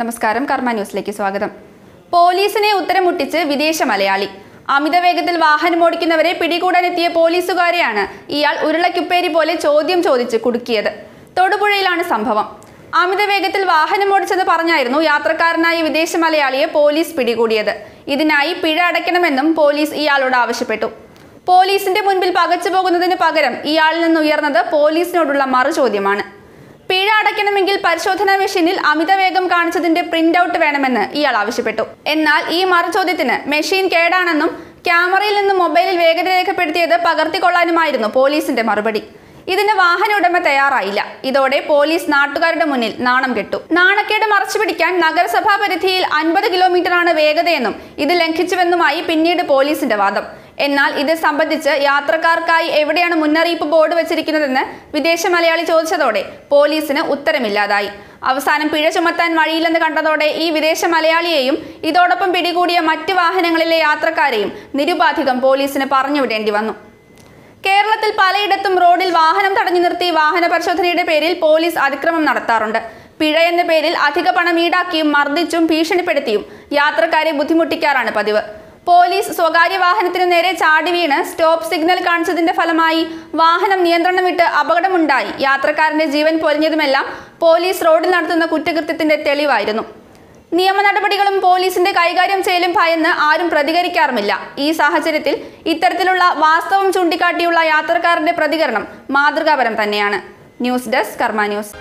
നമസ്കാരം കർമ്മ ന്യൂസിലേക്ക് സ്വാഗതം. പോലീസിനെ ഉത്തരം മുട്ടിച്ച് വിദേശ മലയാളി. അമിത വേഗത്തിൽ വാഹനം ഓടിക്കുന്നവരെ പിടികൂടാനെത്തിയ പോലീസുകാരെയാണ് ഇയാൾ ഉരുളക്കുപ്പേരി പോലെ ചോദ്യം ചോദിച്ച് കുടുക്കിയത്. തൊടുപുഴയിലാണ് സംഭവം. അമിത വേഗത്തിൽ വാഹനം ഓടിച്ചെന്ന് പറഞ്ഞായിരുന്നു യാത്രക്കാരനായ വിദേശ മലയാളിയെ പോലീസ് പിടികൂടിയത്. ഇതിനായി പിഴ അടയ്ക്കണമെന്നും പോലീസ് ഇയാളോട് ആവശ്യപ്പെട്ടു. പോലീസിന്റെ മുൻപിൽ പകച്ചു പോകുന്നതിന് പകരം ഇയാളിൽ നിന്ന് ഉയർന്നത് പോലീസിനോടുള്ള മറുചോദ്യമാണ്. അടയ്ക്കണമെങ്കിൽ പരിശോധനാ മെഷീനിൽ അമിത വേഗം കാണിച്ചതിന്റെ പ്രിന്റ് ഔട്ട് വേണമെന്ന് ഇയാൾ ആവശ്യപ്പെട്ടു. എന്നാൽ ഈ മറുചോദ്യത്തിന് മെഷീൻ കേടാണെന്നും ക്യാമറയിൽ നിന്ന് മൊബൈലിൽ വേഗത രേഖപ്പെടുത്തിയത് പകർത്തിക്കൊള്ളാനുമായിരുന്നു പോലീസിന്റെ മറുപടി. ഇതിന് വാഹന ഉടമ തയ്യാറായില്ല. ഇതോടെ പോലീസ് നാട്ടുകാരുടെ മുന്നിൽ നാണം കെട്ടു. നാണക്കേട് മറച്ചുപിടിക്കാൻ നഗരസഭാ പരിധിയിൽ അൻപത് കിലോമീറ്ററാണ് വേഗതയെന്നും ഇത് ലംഘിച്ചുവെന്നുമായി പിന്നീട് പോലീസിന്റെ വാദം. എന്നാൽ ഇത് സംബന്ധിച്ച് യാത്രക്കാർക്കായി എവിടെയാണ് മുന്നറിയിപ്പ് ബോർഡ് വെച്ചിരിക്കുന്നതെന്ന് വിദേശ മലയാളി ചോദിച്ചതോടെ പോലീസിന് ഉത്തരമില്ലാതായി. അവസാനം പിഴ ചുമത്താൻ വഴിയില്ലെന്ന് കണ്ടതോടെ ഈ വിദേശ മലയാളിയെയും ഇതോടൊപ്പം പിടികൂടിയ മറ്റ് വാഹനങ്ങളിലെ യാത്രക്കാരെയും നിരുപാധികം പോലീസിന് പറഞ്ഞുവിടേണ്ടി വന്നു. കേരളത്തിൽ പലയിടത്തും റോഡിൽ വാഹനം തടഞ്ഞു നിർത്തി വാഹന പരിശോധനയുടെ പേരിൽ പോലീസ് അതിക്രമം നടത്താറുണ്ട്. പിഴ എന്ന പേരിൽ അധിക പണം ഈടാക്കിയും മർദ്ദിച്ചും ഭീഷണിപ്പെടുത്തിയും യാത്രക്കാരെ ബുദ്ധിമുട്ടിക്കാറാണ് പതിവ്. പോലീസ് സ്വകാര്യ വാഹനത്തിന് നേരെ ചാടി വീണ് സ്റ്റോപ്പ് സിഗ്നൽ കാണിച്ചതിന്റെ ഫലമായി വാഹനം നിയന്ത്രണം വിട്ട് അപകടമുണ്ടായി. യാത്രക്കാരന്റെ ജീവൻ പൊലിഞ്ഞതുമെല്ലാം പോലീസ് റോഡിൽ നടത്തുന്ന കുറ്റകൃത്യത്തിന്റെ തെളിവായിരുന്നു. നിയമ നടപടികളും പോലീസിന്റെ കൈകാര്യം ചെയ്യലും ഭയന്ന് ആരും പ്രതികരിക്കാറുമില്ല. ഈ സാഹചര്യത്തിൽ ഇത്തരത്തിലുള്ള വാസ്തവം ചൂണ്ടിക്കാട്ടിയുള്ള യാത്രക്കാരന്റെ പ്രതികരണം മാതൃകാപരം തന്നെയാണ്. News desk Karma news.